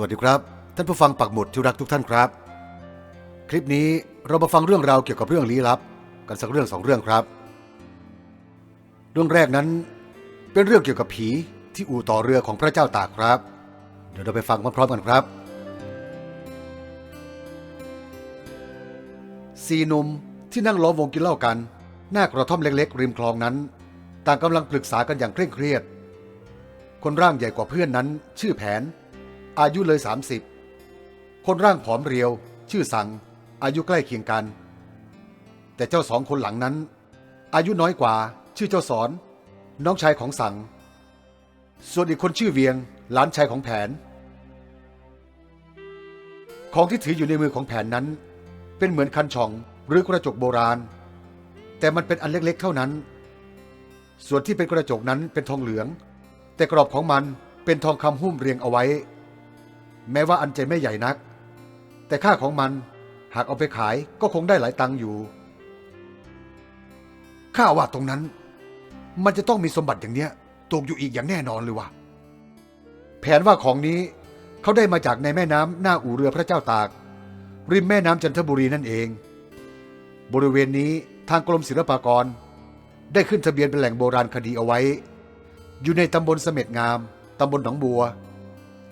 สวัสดีครับ ท่านผู้ฟังปักหมุดที่รักทุกท่านครับ คลิปนี้เรามาฟังเรื่องราวเกี่ยวกับเรื่องลี้ลับ กันสักเรื่องสองเรื่องครับ เรื่องแรกนั้น เป็นเรื่องเกี่ยวกับผีที่อู่ต่อเรือของพระเจ้าตากครับ เดี๋ยวเราไปฟังพร้อมๆกันครับสี่หนุ่มที่นั่งล้อมวงกินเหล้ากัน หน้ากระท่อมเล็กๆ ริมคลองนั้น ต่างกำลังปรึกษากันอย่างเคร่งเครียด คนร่างใหญ่กว่าเพื่อนนั้น ชื่อแผน อายุเลย 30 คนร่างผอมเรียว ชื่อสัง อายุใกล้เคียงกัน แต่เจ้าสองคนหลังนั้น อายุน้อยกว่า ชื่อเจ้าสอน น้องชายของสัง ส่วนอีกคนชื่อเวียง หลานชายของแผน ของที่ถืออยู่ในมือของแผนนั้น เป็นเหมือนคันช่องหรือกระจกโบราณ แต่มันเป็นอันเล็กๆเท่านั้น ส่วนที่เป็นกระจกนั้นเป็นทองเหลือง แต่กรอบของมันเป็นทองคำหุ้มเรียงเอาไว้ แม้ว่าอันใจไม่ใหญ่นัก แต่ค่าของมันหากเอาไปขายก็คงได้หลายตังค์อยู่ ข้าว่าตรงนั้น มันจะต้องมีสมบัติอย่างเนี้ยตกอยู่อีกอย่างแน่นอนเลยว่ะ แผนว่าของนี้เขาได้มาจากในแม่น้ำหน้าอู่เรือพระเจ้าตาก ริมแม่น้ำจันทบุรีนั่นเอง บริเวณนี้ทางกรมศิลปากร ได้ขึ้นทะเบียนเป็นแหล่งโบราณคดีเอาไว้ อยู่ในตำบลเสม็ดงาม ตำบลหนองบัว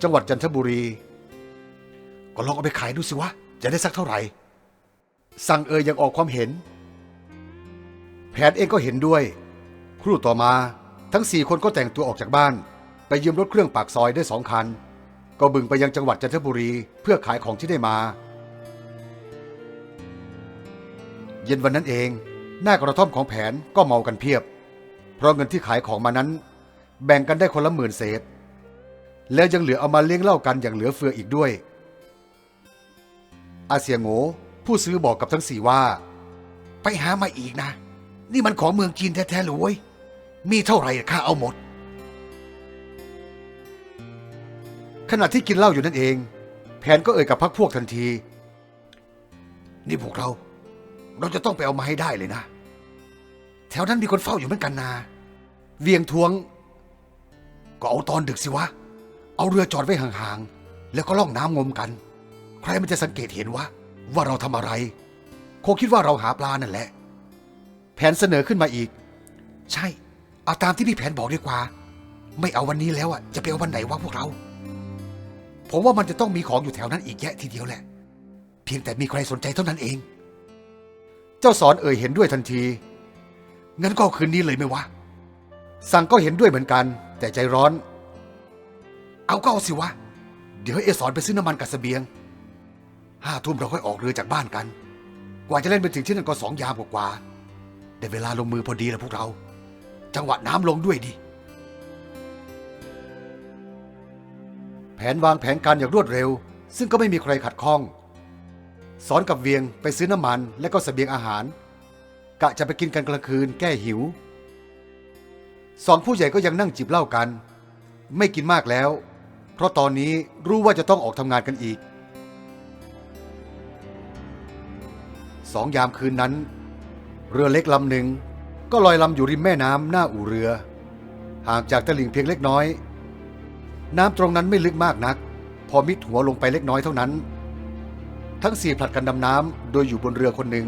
จังหวัดจันทบุรี ก็ลองเอาไปขายดูสิวะ จะได้สักเท่าไหร่ สั่งเอ่ยยังออกความเห็น แผนเองก็เห็นด้วย ครู่ต่อมาทั้งสี่คนก็แต่งตัวออกจากบ้าน ไปยืมรถเครื่องปากซอยได้สองคัน ก็บึงไปยังจังหวัดจันทบุรีเพื่อขายของที่ได้มา เย็นวันนั้นเอง หน้ากระท่อมของแผนก็เมากันเพียบ เพราะเงินที่ขายของมานั้น แบ่งกันได้คนละหมื่นเศษ แล้วยังเหลือเอามาเลี้ยงเหล้ากันอย่างเหลือเฟืออีกด้วย อาเซียงโง่ผู้ซื้อบอกกับทั้งสี่ว่า ไปหามาอีกนะ นี่มันของเมืองจีนแท้ๆเลยเว้ยมีเท่าไหร่ข้าเอาหมด ขณะที่กินเหล้าอยู่นั่นเอง แผนก็เอ่ยกับพักพวกทันที นี่พวกเรา เราจะต้องไปเอามาให้ได้เลยนะ แถวนั้นมีคนเฝ้าอยู่เหมือนกันนา เวียงทวง ก็เอาตอนดึกสิวะ เอาเรือจอดไว้ห่างๆ แล้วก็ล่องน้ำงมกัน ใครมันจะสังเกตเห็นวะว่าเราทำอะไร คงคิดว่าเราหาปลานั่นแหละ แผนเสนอขึ้นมาอีก ใช่ เอาตามที่พี่แผนบอกดีกว่า ไม่เอาวันนี้แล้วอะจะไปเอาวันไหนวะพวกเรา ผมว่ามันจะต้องมีของอยู่แถวนั้นอีกแยะทีเดียวแหละ เพียงแต่มีใครสนใจเท่านั้นเอง เจ้าสอนเอ่ยเห็นด้วยทันที งั้นก็คืนนี้เลยไหมวะ สั่งก็เห็นด้วยเหมือนกัน แต่ใจร้อน เอาก็เอาสิวะ เดี๋ยวเอสอนไปซื้อน้ำมันกับเสบียง ห้าทุ่มเราค่อยออกเรือจากบ้านกัน กว่าจะเล่นไปถึงที่นั่นก็สองยามกว่าๆได้เวลาลงมือพอดีแล้วพวกเรา จังหวะน้ำลงด้วยดิ แผนวางแผนการอย่างรวดเร็ว ซึ่งก็ไม่มีใครขัดข้อง สอนกับเวียงไปซื้อน้ำมันและก็เสบียงอาหาร กะจะไปกินกันกลางคืนแก้หิว สองผู้ใหญ่ก็ยังนั่งจิบเหล้ากัน ไม่กินมากแล้ว เพราะตอนนี้รู้ว่าจะต้องออกทำงานกันอีก สองยามคืนนั้น เรือเล็กลำหนึ่งก็ลอยลำอยู่ริมแม่น้ำหน้าอู่เรือ ห่างจากตลิ่งเพียงเล็กน้อย น้ำตรงนั้นไม่ลึกมากนัก พอมิดหัวลงไปเล็กน้อยเท่านั้น ทั้งสี่ผลัดกันดำน้ำโดยอยู่บนเรือคนหนึ่ง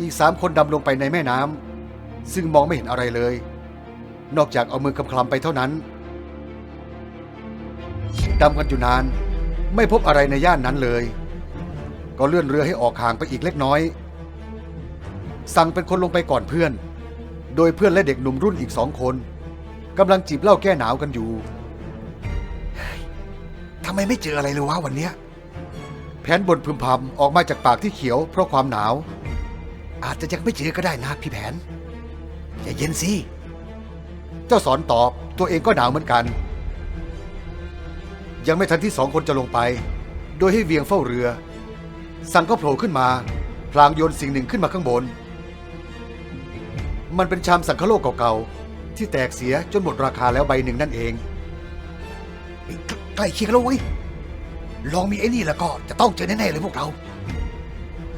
อีกสามคนดำลงไปในแม่น้ำซึ่งมองไม่เห็นอะไรเลย นอกจากเอามือกำคลำไปเท่านั้นดำกันอยู่นาน ไม่พบอะไรในย่านนั้นเลย ก็เลื่อนเรือให้ออกห่างไปอีกเล็กน้อย สั่งเป็นคนลงไปก่อนเพื่อน โดยเพื่อนและเด็กหนุ่มรุ่นอีกสองคนกำลังจีบเหล้าแก้หนาวกันอยู่ทำไมไม่เจออะไรเลยวะวันเนี้ยแผนบนพึมพำออกมาจากปากที่เขียวเพราะความหนาว อาจจะยังไม่เจอก็ได้นะพี่แผนอย่าเย็นสิเจ้าสอนตอบตัวเองก็หนาวเหมือนกัน ยังไม่ทันที่สองคนจะลงไป โดยให้เวียงเฝ้าเรือ สังก็โผล่ขึ้นมา พลางโยนสิ่งหนึ่งขึ้นมาข้างบน มันเป็นชามสังคโลกเก่าๆ ที่แตกเสียจนหมดราคาแล้วใบหนึ่งนั่นเองใกล้เคียงแล้วเว้ย ลองมีไอ้นี่แล้วก็จะต้องเจอแน่ๆเลยพวกเรา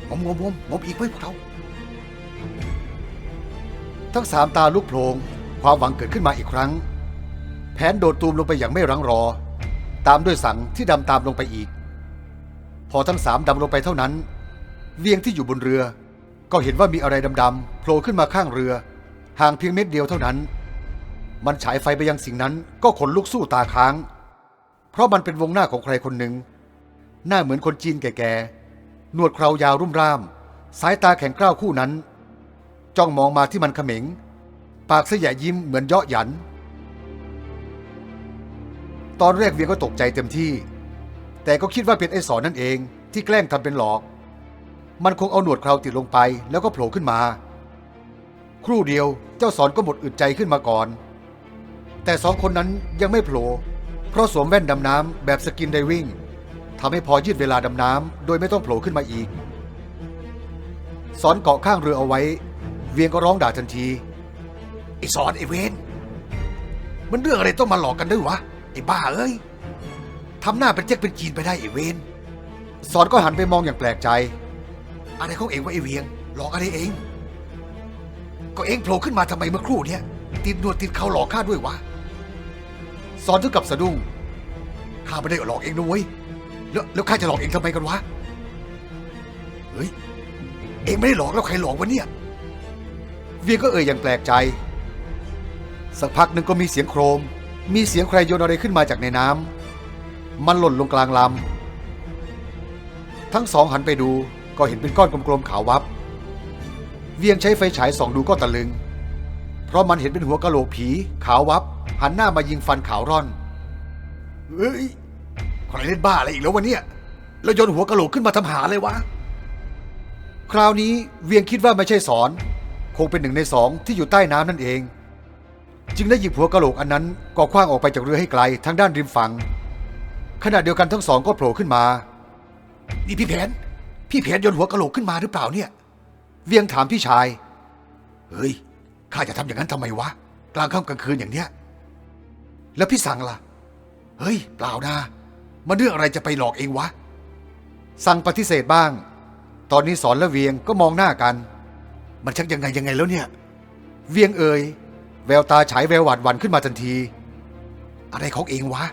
งมงมงมงมอีกไว้ยพวกเรา ทั้งสามตาลุกโพลงความหวังเกิดขึ้นมาอีกครั้ง แผนโดดตูมลงไปอย่างไม่รังรอ ตามด้วยสังที่ดำตามลงไปอีก พอทั้งสามดำลงไปเท่านั้น เวียงที่อยู่บนเรือ ก็เห็นว่ามีอะไรดำๆโผล่ขึ้นมาข้างเรือ ห่างเพียงเม็ดเดียวเท่านั้น มันฉายไฟไปยังสิ่งนั้นก็ขนลุกสู้ตาค้าง เพราะมันเป็นวงหน้าของใครคนหนึ่ง หน้าเหมือนคนจีนแก่ๆ หนวดเครายาวรุ่มร่าม สายตาแข็งกร้าวคู่นั้น จ้องมองมาที่มันเขม็ง ปากเสียยิ้มเหมือนเยาะหยัน ตอนแรกเวียงก็ตกใจเต็มที่ แต่ก็คิดว่าเป็นไอ้สอนนั่นเอง ที่แกล้งทำเป็นหลอก มันคงเอาหนวดเคราติดลงไปแล้วก็โผล่ขึ้นมา ครู่เดียวเจ้าสอนก็หมดอึดใจขึ้นมาก่อน แต่สองคนนั้นยังไม่โผล่เพราะสวมแว่นดำน้ำแบบสกินไดวิ่งทำให้พอยืดเวลาดำน้ำโดยไม่ต้องโผล่ขึ้นมาอีก สอนเกาะข้างเรือเอาไว้ เวียงก็ร้องด่าทันทีไอ้สอนไอ้เวนมันเรื่องอะไรต้องมาหลอกกันด้วยวะไอ้บ้าเอ้ยำหน้าเป็นเจ๊กเป็นจีนไปได้ไอเวนสอนก็หันไปมองอย่างแปลกใจ อะไรของเองวะไอเวียงหลอกอะไรเอง ก็เองโผล่ขึ้นมาทำไมเมื่อครู่เนี้ยติดนวดติดเขาหลอกข้าด้วยวะสอนถึงกับสะดุ้งข้าไม่ได้หลอกเองนะเว้ยแล้วแล้วข้าจะหลอกเองทำไมกันวะเฮ้ยเองไม่ได้หลอกแล้วใครหลอกวะเนี่ย เวียงก็เอ่ยอย่างแปลกใจ สักพักหนึ่งก็มีเสียงโครม มีเสียงใครโยนอะไรขึ้นมาจากในน้ำ มันหล่นลงกลางลำ ทั้งสองหันไปดูก็เห็นเป็นก้อนกลมๆขาววับ เวียงใช้ไฟฉายส่องดูก็ตะลึง เพราะมันเห็นเป็นหัวกะโหลกผีขาววับ หันหน้ามายิงฟันขาวร่อน เฮ้ย ใครเล่นบ้าอะไรอีกแล้ววะเนี่ย แล้วโยนหัวกะโหลกขึ้นมาทำหาเลยวะ คราวนี้เวียงคิดว่าไม่ใช่สอน คงเป็นหนึ่งในสองที่อยู่ใต้น้ำนั่นเอง จึงได้หยิบหัวกะโหลกอันนั้นก็คว้างออกไปจากเรือให้ไกลทางด้านริมฝั่ง ขณะเดียวกันทั้งสองก็โผล่ขึ้นมา นี่พี่แผน พี่แผนโยนหัวกะโหลกขึ้นมาหรือเปล่าเนี่ย เวียงถามพี่ชาย เฮ้ย ข้าจะทำอย่างนั้นทำไมวะ กลางค่ำกลางคืนอย่างเนี้ย แล้วพี่สั่งล่ะ เฮ้ย เปล่านะมันเรื่องอะไรจะไปหลอกเองวะ สั่งปฏิเสธบ้าง ตอนนี้สอนและเวียงก็มองหน้ากัน มันชักยังไงยังไงแล้วเนี่ย เวียงเอ่ย แววตาฉายแววหวาดหวั่นขึ้นมาทันที อะไรของเองวะ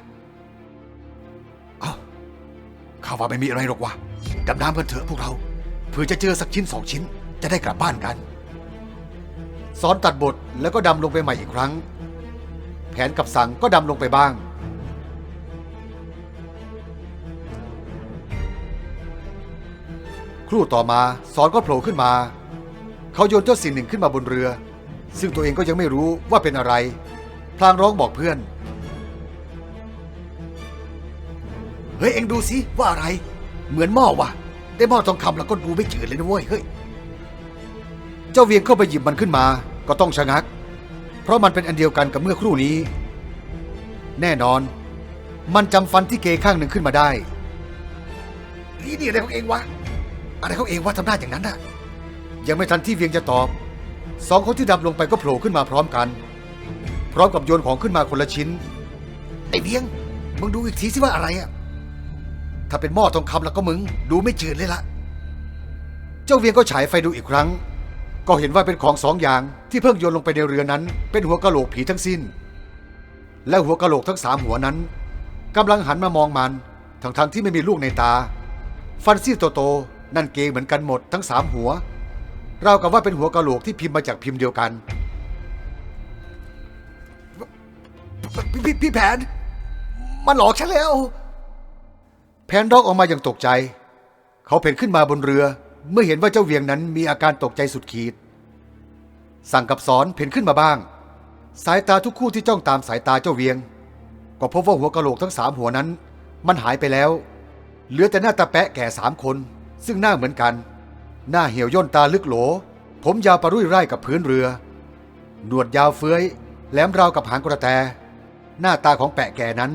ข้าว่าไม่มีอะไรหรอกวะดำน้ำกันเถอะพวกเราเพื่อจะเจอสักชิ้นสองชิ้น จะได้กลับบ้านกันสอนตัดบทแล้วก็ดำลงไปใหม่อีกครั้ง แผนกับสั่งก็ดำลงไปบ้าง ครู่ต่อมาสอนก็โผล่ขึ้นมา เขาโยนเจ้าสิ่งหนึ่งขึ้นมาบนเรือ ซึ่งตัวเองก็ยังไม่รู้ว่าเป็นอะไร พลางร้องบอกเพื่อน เฮ้ยเอ็งดูสิว่าอะไร เหมือนหม้อวะได้หม้อทองคำแล้วก็ดูไม่จืดเลยนะเว้ยเฮ้ยเจ้าเวียงเข้าไปหยิบมันขึ้นมา ก็ต้องชะงัก เพราะมันเป็นอันเดียวกันกับเมื่อครู่นี้ แน่นอน มันจำฟันที่เกยข้างหนึ่งขึ้นมาได้นี่นี่อะไรของเองวะอะไรของเองวะทำหน้าอย่างนั้นน่ะ ยังไม่ทันที่เวียงจะตอบสองคนที่ดำลงไปก็โผล่ขึ้นมาพร้อมกัน พร้อมกับโยนของขึ้นมาคนละชิ้นไอ้เวียงมึงดูอีกทีสิว่าอะไรอะ ถ้าเป็นหม้อทองคำแล้วก็มึง ดูไม่จืดเลยละเจ้าเวียงก็ฉายไฟดูอีกครั้ง ก็เห็นว่าเป็นของสองอย่างที่เพิ่งโยนลงไปในเรือนั้น เป็นหัวกะโหลกผีทั้งสิ้น และหัวกะโหลกทั้งสามหัวนั้นกำลังหันมามองมันทั้งทงๆที่ไม่มีลูกในตา ฟันซี่โตๆนั่นเกยเหมือนกันหมดทั้งสามหัวราวกับว่าเป็นหัวกะโหลกที่พิมพ์มาจากพิมพ์เดียวกันพี่พี่พี่แผน มันหลอกฉันแล้ว แผนร้องออกมาอย่างตกใจ เขาเพ่นขึ้นมาบนเรือ เมื่อเห็นว่าเจ้าเวียงนั้นมีอาการตกใจสุดขีด สั่งกับสอนเพ่นขึ้นมาบ้าง สายตาทุกคู่ที่จ้องตามสายตาเจ้าเวียง ก็พบว่าหัวกะโหลกทั้งสามหัวนั้น มันหายไปแล้ว เหลือแต่หน้าตาแปะแก่สามคน ซึ่งหน้าเหมือนกัน หน้าเหี่ยวย่นตาลึกโหล ผมยาวปะรุ่ยไร่กับพื้นเรือ หนวดยาวเฟื้อยแหลมราวกับหางกระแต หน้าตาของแปะแก่นั้น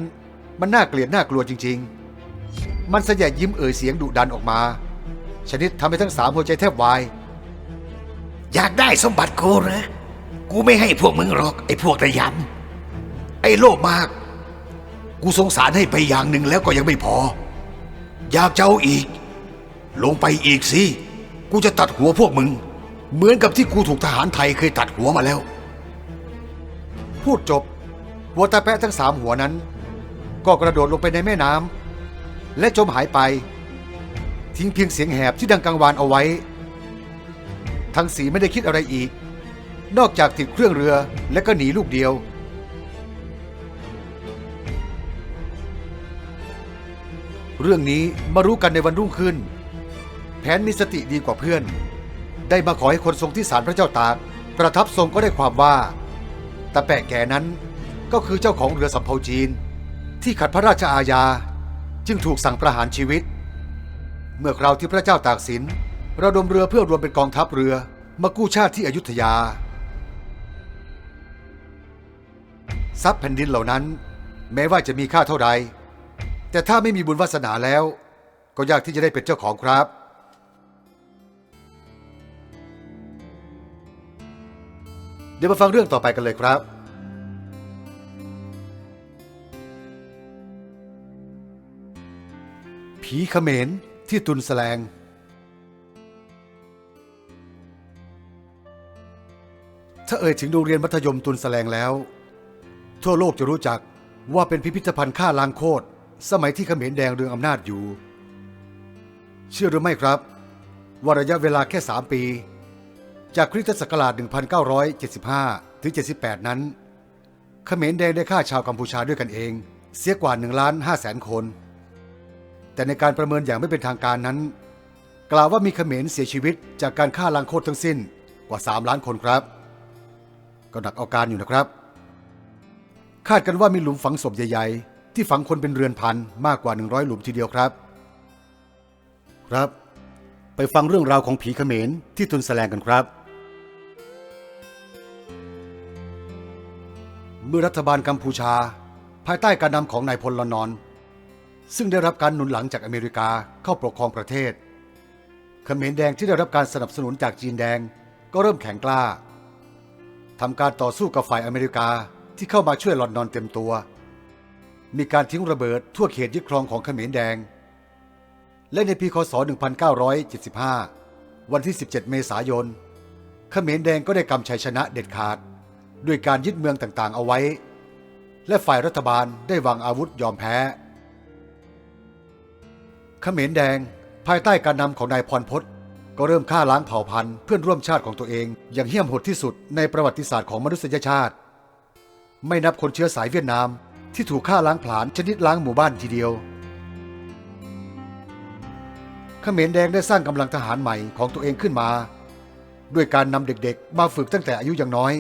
มันน่าเกลียดน่ากลัวจริง ๆ มันเสยะยิ้มเอ่ยเสียงดุดันออกมา ชนิดทำให้ทั้งสามหัวใจแทบวาย อยากได้สมบัติกูเหรอกูไม่ให้พวกมึงหรอก ไอ้พวกระยำไอ้โลภมาก กูสงสารให้ไปอย่างหนึ่งแล้วก็ยังไม่พอ อยากเจ้าอีก ลงไปอีกสิ กูจะตัดหัวพวกมึง เหมือนกับที่กูถูกทหารไทยเคยตัดหัวมาแล้ว พูดจบ หัวตาแปะทั้งสามหัวนั้น ก็กระโดดลงไปในแม่น้ำ และจมหายไป ทิ้งเพียงเสียงแหบที่ดังกังวานเอาไว้ ทั้งสีไม่ได้คิดอะไรอีก นอกจากติดเครื่องเรือและก็หนีลูกเดียวเรื่องนี้มารู้กันในวันรุ่งขึ้น แผนมีสติดีกว่าเพื่อน ได้มาขอให้คนทรงที่ศาลพระเจ้าตาก ประทับทรงก็ได้ความว่าตาแปะแก่นั้นก็คือเจ้าของเรือสำเภาจีน ที่ขัดพระราชอาญา จึงถูกสั่งประหารชีวิต เมื่อคราวที่พระเจ้าตากสินระดมเรือเพื่อรวมเป็นกองทัพเรือมากู้ชาติที่อยุธยา ทรัพย์แผ่นดินเหล่านั้น แม้ว่าจะมีค่าเท่าใด แต่ถ้าไม่มีบุญวาสนาแล้ว ก็ยากที่จะได้เป็นเจ้าของครับ เดี๋ยวมาฟังเรื่องต่อไปกันเลยครับ ผีเขมรที่ตุนแสลง ถ้าเอ่ยถึงโรงเรียนมัธยมตุนแสลงแล้ว ทั่วโลกจะรู้จักว่าเป็นพิพิธภัณฑ์ฆ่าล้างโคตรสมัยที่เขมรแดงเรืองอำนาจอยู่ เชื่อหรือไม่ครับ ว่าระยะเวลาแค่ 3 ปี จากคริสตศักราช 1975 ถึง 78 นั้น เขมรแดงได้ฆ่าชาวกัมพูชาด้วยกันเอง เสียกว่า1ล้าน5แสนคน แต่ในการประเมินอย่างไม่เป็นทางการนั้น กล่าวว่ามีเขมรเสียชีวิตจากการฆ่าล้างโคตรทั้งสิ้นกว่า 3 ล้านคนครับ ก็หนักเอาการอยู่นะครับ คาดกันว่ามีหลุมฝังศพใหญ่ๆ ที่ฝังคนเป็นเรือนพันมากกว่า 100 หลุมทีเดียวครับ ครับ ไปฟังเรื่องราวของผีเขมรที่ตุนแสลงกันครับ เมื่อรัฐบาลกัมพูชา ภายใต้การนำของนายพลลอนอน ซึ่งได้รับการหนุนหลังจากอเมริกาเข้าปกครองประเทศเขมรแดงที่ได้รับการสนับสนุนจากจีนแดงก็เริ่มแข็งกล้าทำการต่อสู้กับฝ่ายอเมริกาที่เข้ามาช่วยลอนดอนเต็มตัว มีการทิ้งระเบิดทั่วเขตยึดครองของเขมรแดง และในปีคศ 1975 วันที่ 17 เมษายน เขมรแดงก็ได้กำชัยชนะเด็ดขาด ด้วยการยึดเมืองต่างๆ เอาไว้ และฝ่ายรัฐบาลได้วางอาวุธยอมแพ้ ขมรแดง ภายใต้การนำของนายพรพศก็เริ่มฆ่าล้างเผ่าพันธุ์เพื่อนร่วมชาติของตัวเอง อย่างเหี้ยมโหดที่สุดในประวัติศาสตร์ของมนุษยชาติ ไม่นับคนเชื้อสายเวียดนาม ที่ถูกฆ่าล้างผลาญชนิดล้างหมู่บ้านทีเดียวเขมรแดงได้สร้างกำลังทหารใหม่ของตัวเองขึ้นมา ด้วยการนำเด็กๆ มาฝึกตั้งแต่อายุยังน้อย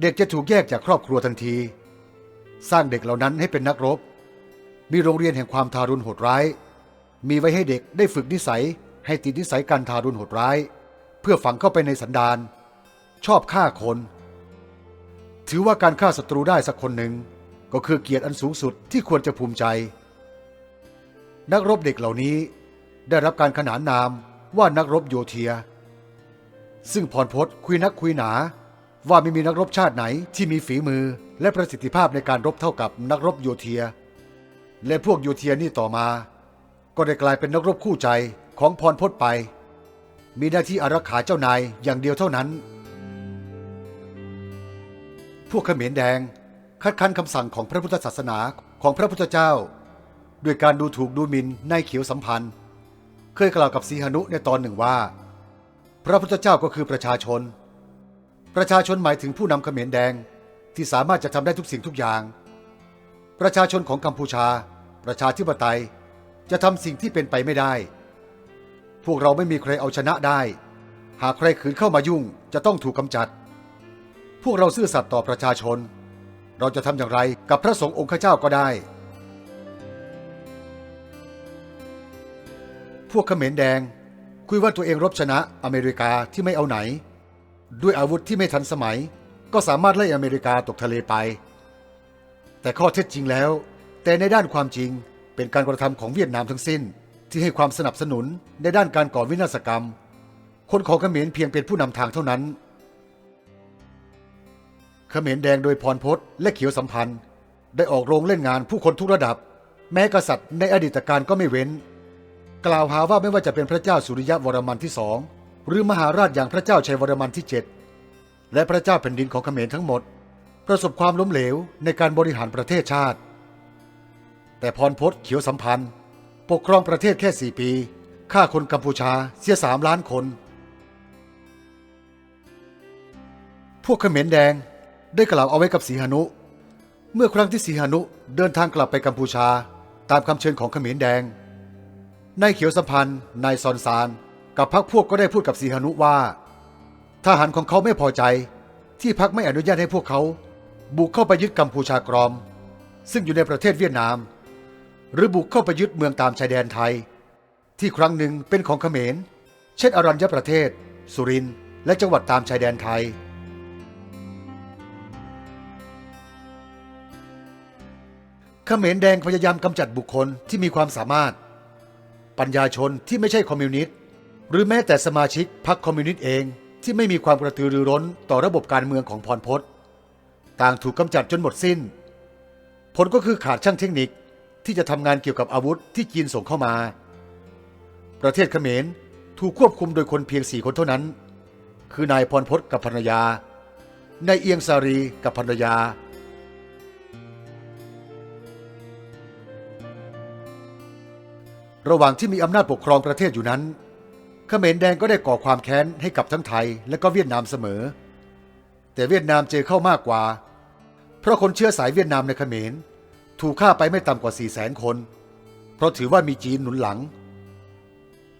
เด็กจะถูกแยกจากครอบครัวทันที สร้างเด็กเหล่านั้นให้เป็นนักรบ มีโรงเรียนแห่งความทารุณโหดร้าย มีไว้ให้เด็กได้ฝึกนิสัย ให้ติดนิสัยการทารุณโหดร้าย เพื่อฝังเข้าไปในสันดาน ชอบฆ่าคน ถือว่าการฆ่าศัตรูได้สักคนหนึ่ง ก็คือเกียรติอันสูงสุดที่ควรจะภูมิใจ นักรบเด็กเหล่านี้ได้รับการขนานนามว่านักรบโยเทีย ซึ่งพรพศคุยนักคุยหนาว่าไม่มีนักรบชาติไหนที่มีฝีมือและประสิทธิภาพในการรบเท่ากับนักรบโยเทีย และพวกโยเทียนี่ต่อมา ก็ได้กลายเป็นนักรบคู่ใจของพรพศไป มีหน้าที่อารักขาเจ้านายอย่างเดียวเท่านั้น พวกเขมรแดงคัดค้านคำสั่งของพระพุทธศาสนาของพระพุทธเจ้า ด้วยการดูถูกดูหมิ่นนายเขียวสัมพันธ์ เคยกล่าวกับสีหนุในตอนหนึ่งว่า พระพุทธเจ้าก็คือประชาชน ประชาชนหมายถึงผู้นำเขมรแดงที่สามารถจะทำได้ทุกสิ่งทุกอย่าง ประชาชนของกัมพูชา ประชาธิปไตย จะทำสิ่งที่เป็นไปไม่ได้ พวกเราไม่มีใครเอาชนะได้ หากใครขืนเข้ามายุ่งจะต้องถูกกำจัด พวกเราซื่อสัตย์ต่อประชาชน เราจะทำอย่างไรกับพระสงฆ์องค์ข้าเจ้าก็ได้ พวกเขมรแดงคุยว่าตัวเองรบชนะอเมริกาที่ไม่เอาไหน ด้วยอาวุธที่ไม่ทันสมัย ก็สามารถไล่อเมริกาตกทะเลไป แต่ข้อเท็จจริงแล้ว แต่ในด้านความจริง เป็นการกระทำของเวียดนามทั้งสิ้น ที่ให้ความสนับสนุนในด้านการก่อวินาศกรรม คนของเขมรเพียงเป็นผู้นำทางเท่านั้น เขมรแดงโดยพรพศและเขียวสัมพันธ์ ได้ออกโรงเล่นงานผู้คนทุกระดับ แม้กษัตริย์ในอดีตการก็ไม่เว้น กล่าวหาว่าไม่ว่าจะเป็นพระเจ้าสุริยะวรมันที่สองหรือมหาราชอย่างพระเจ้าชัยวรมันที่เจ็ดและพระเจ้าแผ่นดินของเขมรทั้งหมด ประสบความล้มเหลวในการบริหารประเทศชาติ แต่พรพศเขียวสัมพันธ์ ปกครองประเทศแค่สี่ปีฆ่าคนกัมพูชาเสียสามล้านคน พวกเขมรแดงได้กล่าวเอาไว้กับสีหนุ เมื่อครั้งที่สีหนุเดินทางกลับไปกัมพูชา ตามคำเชิญของเขมรแดง นายเขียวสัมพันธ์ นายซอนซาน กับพรรคพวกก็ได้พูดกับสีหนุว่า ทหารของเขาไม่พอใจ ที่พรรคไม่อนุญาตให้พวกเขา บุกเข้าไปยึดกัมพูชากรอม ซึ่งอยู่ในประเทศเวียดนาม หรือบุกเข้าไปยึดเมืองตามชายแดนไทย ที่ครั้งหนึ่งเป็นของเขมร เช่นอรัญญประเทศ สุรินทร์และจังหวัดตามชายแดนไทย เขมรแดงพยายามกำจัดบุคคลที่มีความสามารถ ปัญญาชนที่ไม่ใช่คอมมิวนิสต์หรือแม้แต่สมาชิกพรรคคอมมิวนิสต์เองที่ไม่มีความกระตือรือร้นต่อระบบการเมืองของพรพศต่างถูกกำจัดจนหมดสิ้น ผลก็คือขาดช่างเทคนิค ที่จะทำงานเกี่ยวกับอาวุธที่จีนส่งเข้ามา ประเทศเขมรถูกควบคุมโดยคนเพียงสี่คนเท่านั้น คือนายพรพศกับภรรยานายเอียงสารีกับภรรยา ระหว่างที่มีอำนาจปกครองประเทศอยู่นั้นเขมรแดงก็ได้ก่อความแค้นให้กับทั้งไทยและก็เวียดนามเสมอ แต่เวียดนามเจอเข้ามากกว่า เพราะคนเชื้อสายเวียดนามในเขมร ถูกฆ่าไปไม่ต่ำกว่า4 0 0แสนคน เพราะถือว่ามีจีนหนุนหลัง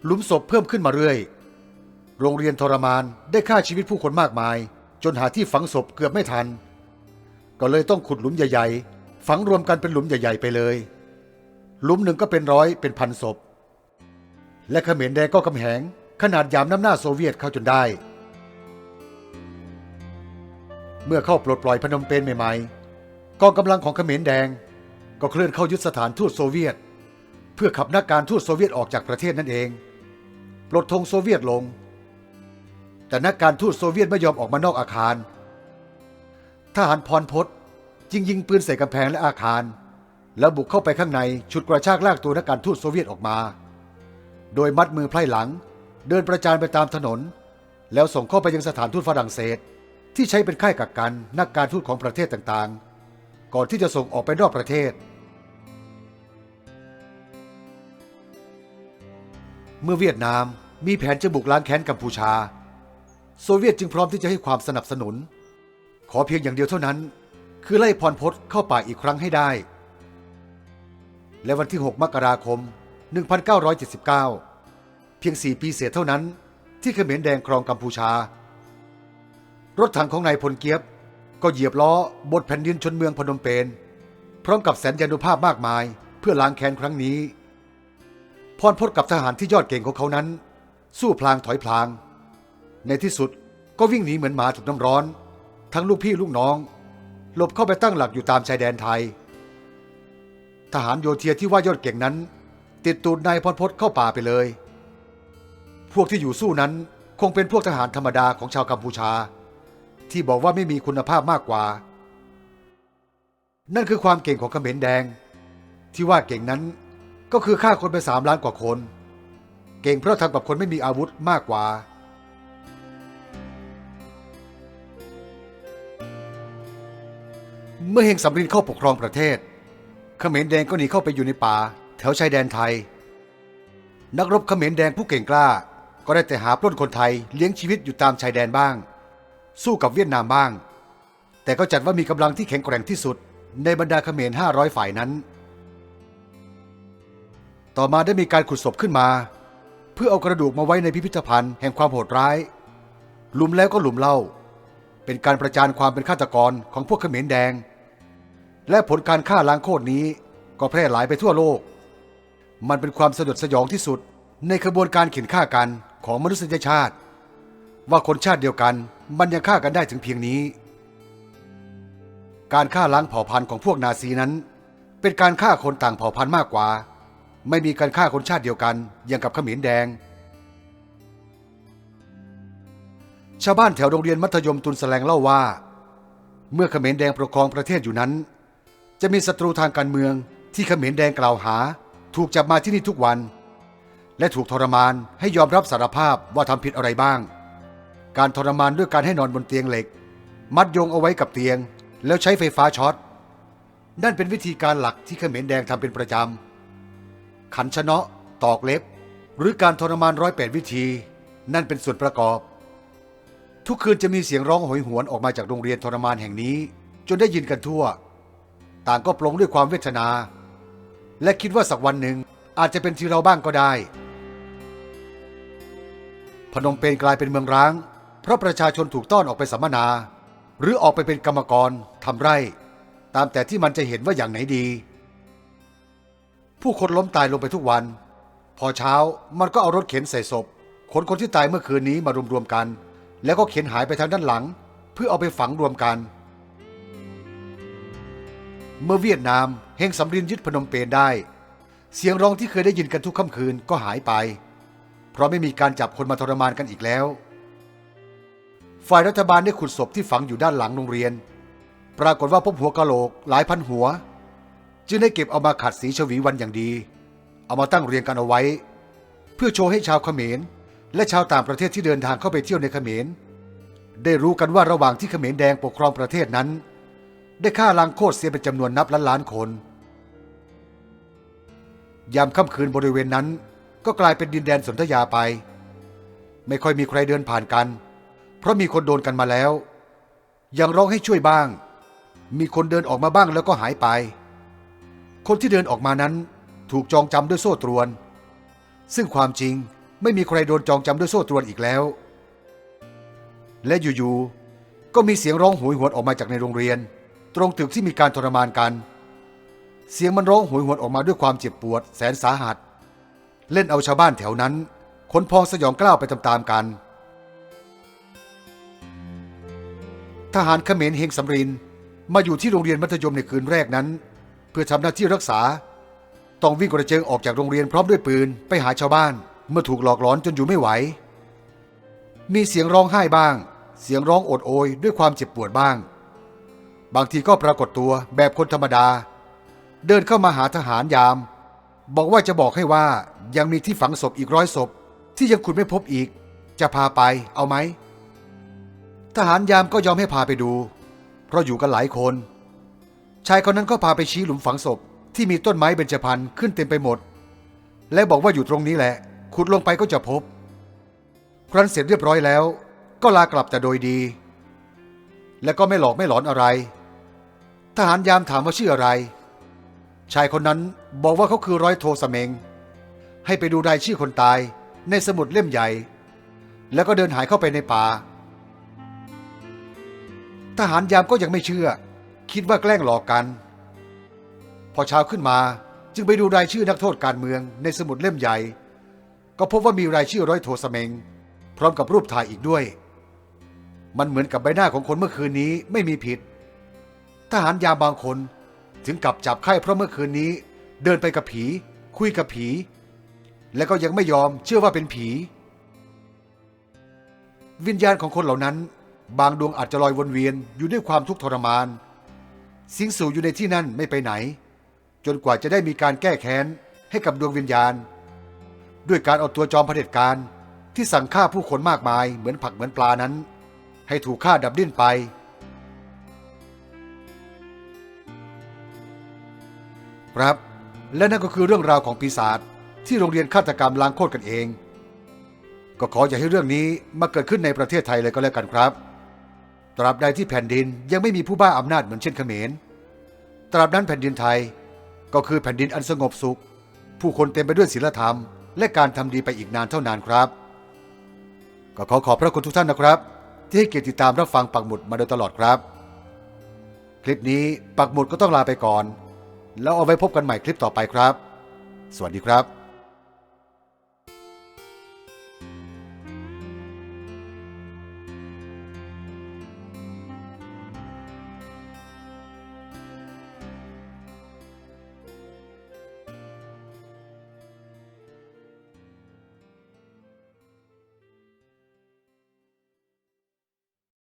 หลุมศพเพิ่มขึ้นมาเรื่อย โรงเรียนทรมานได้ฆ่าชีวิตผู้คนมากมาย จนหาที่ฝังศพเกือบไม่ทัน ก็เลยต้องขุดหลุมใหญ่ๆ ฝังรวมกันเป็นหลุมใหญ่ ๆ ไปเลย หลุมหนึ่งก็เป็นร้อยเป็นพันศพ และเขมรแดงก็กำแหง ขนาดยามน้ำหน้าโซเวียตเข้าจนได้ เมื่อเข้าปลดปล่อยพนมเปญใหม่ๆกองกำลังของเขมรแดง ก็เคลื่อนเข้ายึดสถานทูตโซเวียต เพื่อขับนักการทูตโซเวียตออกจากประเทศนั่นเองปลดธงโซเวียตลง แต่นักการทูตโซเวียตไม่ยอมออกมานอกอาคาร ทหารพรพศจึงยิงปืนใส่กำแพงและอาคาร แล้วบุกเข้าไปข้างในฉุดกระชากลากตัวนักการทูตโซเวียตออกมา โดยมัดมือไพร่หลัง เดินประจานไปตามถนน แล้วส่งเข้าไปยังสถานทูตฝรั่งเศส ที่ใช้เป็นค่ายกักกันนักการทูตของประเทศต่างๆ ก่อนที่จะส่งออกไปนอกประเทศ เมื่อเวียดนามมีแผนจะบุกล้างแค้นกัมพูชา โซเวียตจึงพร้อมที่จะให้ความสนับสนุน ขอเพียงอย่างเดียวเท่านั้น คือไล่พรพศเข้าป่าอีกครั้งให้ได้ และวันที่ 6 มกราคม 1979 เพียง 4 ปีเศษเท่านั้น ที่เขมรแดงครองกัมพูชา รถถังของนายพลเกียบก็เหยียบล้อบดแผ่นดินชนเมืองพนมเปญพร้อมกับแสนยานุภาพมากมายเพื่อล้างแค้นครั้งนี้ พรพศกับทหารที่ยอดเก่งของเขานั้น สู้พลางถอยพลาง ในที่สุดก็วิ่งหนีเหมือนหมาถูกน้ำร้อน ทั้งลูกพี่ลูกน้อง หลบเข้าไปตั้งหลักอยู่ตามชายแดนไทย ทหารโยเทียที่ว่ายอดเก่งนั้น ติดตูดนายพรพศเข้าป่าไปเลย พวกที่อยู่สู้นั้นคงเป็นพวกทหารธรรมดาของชาวกัมพูชา ที่บอกว่าไม่มีคุณภาพมากกว่า นั่นคือความเก่งของเขมรแดง ที่ว่าเก่งนั้น ก็คือฆ่าคนไปสามล้านกว่าคน เก่งเพราะทำกับคนไม่มีอาวุธมากกว่า เมื่อเฮงสำรินเข้าปกครองประเทศเขมรแดงก็หนีเข้าไปอยู่ในป่า แถวชายแดนไทย นักรบเขมรแดงผู้เก่งกล้า ก็ได้แต่หาปล้นคนไทยเลี้ยงชีวิตอยู่ตามชายแดนบ้าง สู้กับเวียดนามบ้าง แต่ก็จัดว่ามีกำลังที่แข็งแกร่งที่สุด ในบรรดาเขมร500 ฝ่ายนั้น ต่อมาได้มีการขุดศพขึ้นมา เพื่อเอากระดูกมาไว้ในพิพิธภัณฑ์แห่งความโหดร้าย หลุมแล้วก็หลุมเล่า เป็นการประจานความเป็นฆาตกรของพวกเขมรแดง และผลการฆ่าล้างโคตรนี้ก็แพร่หลายไปทั่วโลก มันเป็นความสยดสยองที่สุดในขบวนการเข็นฆ่ากันของมนุษยชาติ ว่าคนชาติเดียวกันมันยังฆ่ากันได้ถึงเพียงนี้ การฆ่าล้างเผ่าพันธุ์ของพวกนาซีนั้น เป็นการฆ่าคนต่างเผ่าพันธุ์มากกว่า ไม่มีการฆ่าคนชาติเดียวกันอย่างกับขมรแดง ชาวบ้านแถวโรงเรียนมัธยมตุนแสลงเล่าว่า เมื่อขมรแดงปกครองประเทศอยู่นั้น จะมีศัตรูทางการเมืองที่ขมรแดงกล่าวหา ถูกจับมาที่นี่ทุกวัน และถูกทรมานให้ยอมรับสารภาพว่าทำผิดอะไรบ้าง การทรมานด้วยการให้นอนบนเตียงเหล็ก มัดโยงเอาไว้กับเตียง แล้วใช้ไฟฟ้าช็อตนั่นเป็นวิธีการหลักที่ขมรแดงทำเป็นประจำ ขันชะเนาะ ตอกเล็บ หรือการทรมานร้อยแปดวิธี นั่นเป็นส่วนประกอบ ทุกคืนจะมีเสียงร้องโหยหวนออกมาจากโรงเรียนทรมานแห่งนี้ จนได้ยินกันทั่ว ต่างก็ปลงด้วยความเวทนา และคิดว่าสักวันหนึ่งอาจจะเป็นที่เราบ้างก็ได้ พนมเปญกลายเป็นเมืองร้าง เพราะประชาชนถูกต้อนออกไปสัมมนา หรือออกไปเป็นกรรมกรทำไร่ ตามแต่ที่มันจะเห็นว่าอย่างไหนดี ผู้คนล้มตายลงไปทุกวัน พอเช้ามันก็เอารถเข็นใส่ศพขนคนที่ตายเมื่อคืนนี้มารวมๆกัน แล้วก็เข็นหายไปทางด้านหลัง เพื่อเอาไปฝังรวมกัน เมื่อเวียดนามเฮงสำรินยึดพนมเปญได้ เสียงร้องที่เคยได้ยินกันทุกค่ำคืนก็หายไป เพราะไม่มีการจับคนมาทรมานกันอีกแล้ว ฝ่ายรัฐบาลได้ขุดศพที่ฝังอยู่ด้านหลังโรงเรียน ปรากฏว่าพบหัวกะโหลกหลายพันหัว จึงได้เก็บเอามาขัดสีชวีวันอย่างดี เอามาตั้งเรียงกันเอาไว้ เพื่อโชว์ให้ชาวเขมร และชาวต่างประเทศที่เดินทางเข้าไปเที่ยวในเขมร ได้รู้กันว่าระหว่างที่เขมรแดงปกครองประเทศนั้น ได้ฆ่าล้างโคตรเสียเป็นจำนวนนับล้านล้านคน ยามค่ำคืนบริเวณนั้น ก็กลายเป็นดินแดนสนธยาไป ไม่ค่อยมีใครเดินผ่านกัน เพราะมีคนโดนกันมาแล้ว ยังร้องให้ช่วยบ้าง มีคนเดินออกมาบ้างแล้วก็หายไป คนที่เดินออกมานั้นถูกจองจำด้วยโซ่ตรวน ซึ่งความจริงไม่มีใครโดนจองจำด้วยโซ่ตรวนอีกแล้ว และอยู่ๆก็มีเสียงร้องโหยหวนออกมาจากในโรงเรียน ตรงตึกที่มีการทรมานกัน เสียงมันร้องโหยหวนออกมาด้วยความเจ็บปวดแสนสาหัส เล่นเอาชาวบ้านแถวนั้นขนพองสยองกล้าวไปตามๆกัน ทหารเขมรเฮงสำรินมาอยู่ที่โรงเรียนมัธยมในคืนแรกนั้น พื่อทำหน้าที่รักษา ต้องวิ่งกระเจิงออกจากโรงเรียนพร้อมด้วยปืนไปหาชาวบ้าน เมื่อถูกหลอกหลอนจนอยู่ไม่ไหว มีเสียงร้องไห้บ้าง เสียงร้องโอดโอยด้วยความเจ็บปวดบ้าง บางทีก็ปรากฏตัวแบบคนธรรมดา เดินเข้ามาหาทหารยาม บอกว่าจะบอกให้ว่ายังมีที่ฝังศพอีกร้อยศพ ที่ยังขุดไม่พบอีก จะพาไปเอาไหมทหารยามก็ยอมให้พาไปดู เพราะอยู่กันหลายคน ชายคนนั้นก็พาไปชี้หลุมฝังศพที่มีต้นไม้เบญจพรรณขึ้นเต็มไปหมด และบอกว่าอยู่ตรงนี้แหละ ขุดลงไปก็จะพบ ครั้นเสร็จเรียบร้อยแล้ว ก็ลากลับแต่โดยดี และก็ไม่หลอกไม่หลอนอะไร ทหารยามถามว่าชื่ออะไร ชายคนนั้นบอกว่าเขาคือร้อยโทสเมง ให้ไปดูรายชื่อคนตายในสมุดเล่มใหญ่ แล้วก็เดินหายเข้าไปในป่า ทหารยามก็ยังไม่เชื่อ คิดว่าแกล้งหลอกกัน พอเช้าขึ้นมาจึงไปดูรายชื่อนักโทษการเมืองในสมุดเล่มใหญ่ ก็พบว่ามีรายชื่อร้อยโทสเมง พร้อมกับรูปถ่ายอีกด้วย มันเหมือนกับใบหน้าของคนเมื่อคืนนี้ไม่มีผิด ทหารยามบางคนถึงกับจับไข้เพราะเมื่อคืนนี้ เดินไปกับผี คุยกับผี และก็ยังไม่ยอมเชื่อว่าเป็นผี วิญญาณของคนเหล่านั้น บางดวงอาจจะลอยวนเวียนอยู่ด้วยความทุกข์ทรมาน สิงสู่อยู่ในที่นั่นไม่ไปไหน จนกว่าจะได้มีการแก้แค้นให้กับดวงวิญญาณ ด้วยการเอาตัวจอมเผด็จการที่สั่งฆ่าผู้คนมากมายเหมือนผักเหมือนปลานั้น ให้ถูกฆ่าดับดิ้นไป ครับ และนั่นก็คือเรื่องราวของปีศาจที่โรงเรียนฆาตกรรมล้างโคตรกันเอง ก็ขออย่าให้เรื่องนี้มาเกิดขึ้นในประเทศไทยเลยก็แล้วกันครับ ตราบใดที่แผ่นดินยังไม่มีผู้บ้าอำนาจเหมือนเช่นเขมร ตราบนั้นแผ่นดินไทยก็คือแผ่นดินอันสงบสุข ผู้คนเต็มไปด้วยศีลธรรม และการทำดีไปอีกนานเท่านานครับ ก็ขอขอบพระคุณทุกท่านนะครับ ที่ให้เกียรติติดตามรับฟังปักหมุดมาโดยตลอดครับ คลิปนี้ปักหมุดก็ต้องลาไปก่อน แล้วเอาไว้พบกันใหม่คลิปต่อไปครับ สวัสดีครับ